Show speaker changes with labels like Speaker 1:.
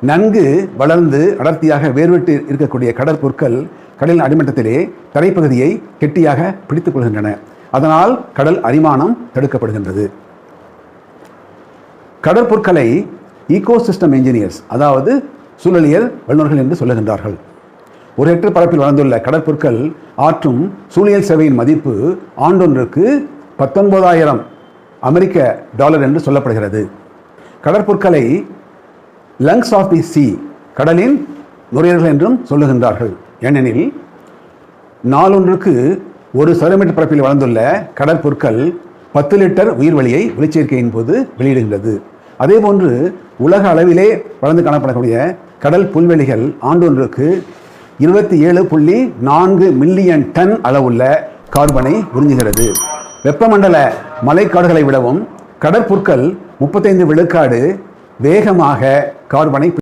Speaker 1: நன்கு வளர்ந்து அடர்த்தியாக வேர்விட்டு இருக்கக்கூடிய கடற்புற்கள் கடலின் அடிமட்டத்திலே தரைப்பகுதியை கெட்டியாக பிடித்துக் கொள்கின்றன. அதனால் கடல் அரிமானம் தடுக்கப்படுகின்றது. கடற்பொருட்களை ஈகோசிஸ்டம் என்ஜினியர்ஸ் அதாவது சூழலியல் வல்லுநர்கள் என்று சொல்லுகின்றார்கள். ஒரு ஹெக்டர் பரப்பில் வளர்ந்துள்ள கடற்பொருட்கள் ஆற்றும் சூழியல் சேவையின் மதிப்பு ஆண்டொன்றுக்கு பத்தொன்பதாயிரம் அமெரிக்க டாலர் என்று சொல்லப்படுகிறது. கடற்பொருட்களை லங்ஸ் ஆஃப் தி சி கடலின் நுரையீரல்கள் என்றும் சொல்லுகின்றார்கள். ஏனெனில் நாளொன்றுக்கு ஒரு சதுரமீட்டர் பரப்பில் வளர்ந்துள்ள கடற்பொருட்கள் பத்து லிட்டர் உயிர்வெளியை ஒளிச்சேர்க்கையின் போது வெளியிடுகின்றது. அதேபோன்று உலக அளவிலே வளர்ந்து காணப்படக்கூடிய கடல் புல்வெளிகள் ஆண்டொன்றுக்கு இருபத்தி ஏழு புள்ளி நான்கு மில்லியன் டன் அளவுள்ள கார்பனை உறிஞ்சுகிறது. வெப்பமண்டல மலைக்காடுகளை விடவும் கடற்புற்கள் முப்பத்தைந்து விழுக்காடு வேகமாக கார்பனை